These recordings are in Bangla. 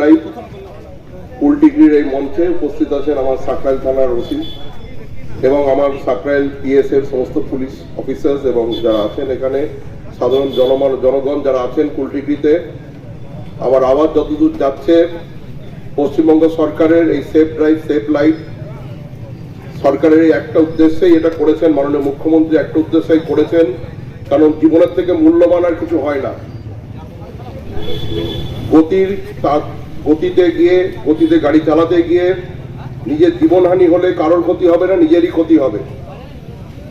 লাইভ উল্টিগির এই মঞ্চে উপস্থিত আছেন আমার সাকরাইল থানার ওসি এবং আমার সাকরাইল পিএস এর সমস্ত পুলিশ অফিসার্স এবং যারা আছেন এখানে, সাধারণ জনমান, জনগণ যারা আছেন কুলটিগিতে আমার আওয়াজ যতদূর যাচ্ছে, পশ্চিমবঙ্গ সরকারের এই সেফ ড্রাইভ সেফ লাইফ সরকারের এই একটা উদ্দেশ্যেই এটা করেছেন, মাননীয় মুখ্যমন্ত্রী একটা উদ্দেশ্যেই করেছেন, কারণ জীবনের থেকে মূল্যবান আর কিছু হয় না। গতির তার গতিতে গিয়ে, গতিতে গাড়ি চালাতে গিয়ে নিজের জীবনহানি হলে কারোর ক্ষতি হবে না, নিজেরই ক্ষতি হবে।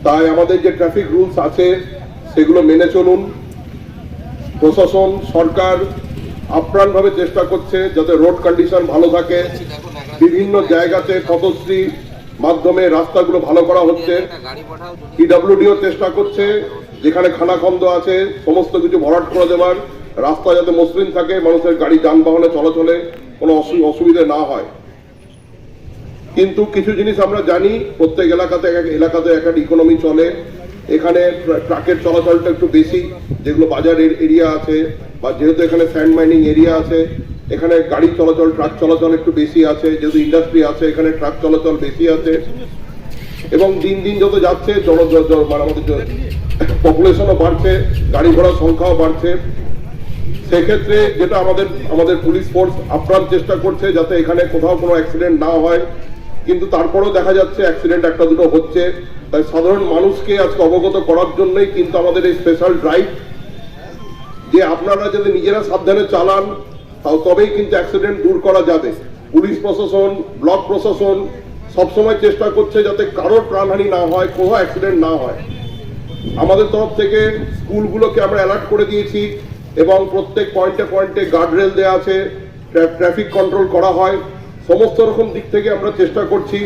তাই আমাদের যে ট্রাফিক রুলস আছে, সেগুলো মেনে চলুন। প্রশাসন, সরকার আপ্রাণভাবে চেষ্টা করছে যাতে রোড কন্ডিশন ভালো থাকে। বিভিন্ন জায়গাতে পথশ্রী মাধ্যমে রাস্তাগুলো ভালো করা হচ্ছে। পিডব্লিউডিও চেষ্টা করছে, যেখানে খানাখন্দ আছে, সমস্ত কিছু ভরাট করে দেওয়ার। রাস্তা যাতে মসৃণ থাকে, মানুষের গাড়ি, যানবাহনে চলাচলে কোনো অসু- অসুবিধা না হয়। কিন্তু কিছু জিনিস আমরা জানি, প্রত্যেক এলাকাতে এলাকাতে এক এক ইকোনমি চলে। এখানে ট্রাকের চলাচলটা একটু বেশি, যেগুলো বাজার এরিয়া আছে, বা যেহেতু এখানে স্যান্ড মাইনিং এরিয়া আছে, এখানে গাড়ি চলাচল, ট্রাক চলাচল একটু বেশি আছে, যেহেতু ইন্ডাস্ট্রি আছে, এখানে ট্রাক চলাচল বেশি আছে। এবং দিন দিন যত যাচ্ছে, জন- মানে আমাদের পপুলেশনও বাড়ছে, গাড়ি ঘোড়ার সংখ্যাও বাড়ছে। সেক্ষেত্রে যেটা আমাদের আমাদের পুলিশ ফোর্স আপ্রাণ চেষ্টা করছে যাতে এখানে কোথাও কোনো অ্যাক্সিডেন্ট না হয়। কিন্তু তারপরেও দেখা যাচ্ছে অ্যাক্সিডেন্ট একটা দুটো হচ্ছে। তাই সাধারণ মানুষকে আজকে অবগত করার জন্যই কিন্তু আমাদের এই স্পেশাল ড্রাইভ যে আপনারা যদি নিজেরা সাবধানে চালান, তাও তবেই কিন্তু অ্যাক্সিডেন্ট দূর করা যাবে। পুলিশ প্রশাসন, ব্লক প্রশাসন সবসময় চেষ্টা করছে যাতে কারোর প্রাণহানি না হয়, কোনো অ্যাক্সিডেন্ট না হয়। আমাদের তরফ থেকে স্কুলগুলোকে আমরা অ্যালার্ট করে দিয়েছি। এবং প্রত্যেক পয়েন্টে পয়েন্টে গার্ডরেল দেওয়া আছে ট্রাফিক কন্ট্রোল করা হয়। সমস্ত রকম দিক থেকে আমরা চেষ্টা করছি।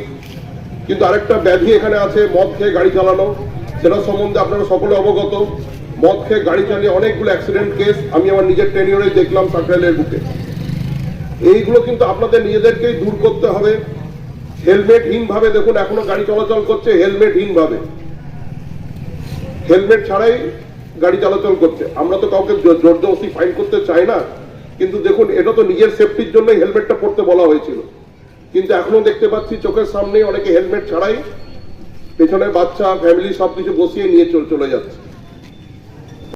কিন্তু আরেকটা ব্যাধি এখানে আছে, মদ খেয়ে গাড়ি চালানো। সেটা সম্বন্ধে আপনারা সকলে অবগত। মদ খেয়ে গাড়ি চালিয়ে অনেকগুলো অ্যাক্সিডেন্ট কেস আমি আমার নিজের টেনিওরে দেখলাম সাকরাইলের বুকে। এইগুলো কিন্তু আপনাদের নিজেদেরকেই দূর করতে হবে। হেলমেটহীন ভাবে দেখুন, এখনও গাড়ি চলাচল করছে হেলমেটহীন ভাবে হেলমেট ছাড়াই গাড়ি চলাচল করছে। আমরা তো কাউকে জোর জবরদস্তি ফাইন করতে চাই না। কিন্তু দেখুন, এটা তো নিজের সেফটির জন্য হেলমেটটা পরতে বলা হয়েছিল। কিন্তু এখনও দেখতে পাচ্ছি চোখের সামনে অনেকে হেলমেট ছাড়াই পেছনে বাচ্চা ফ্যামিলি সবকিছু বসিয়ে নিয়ে চলে যাচ্ছে।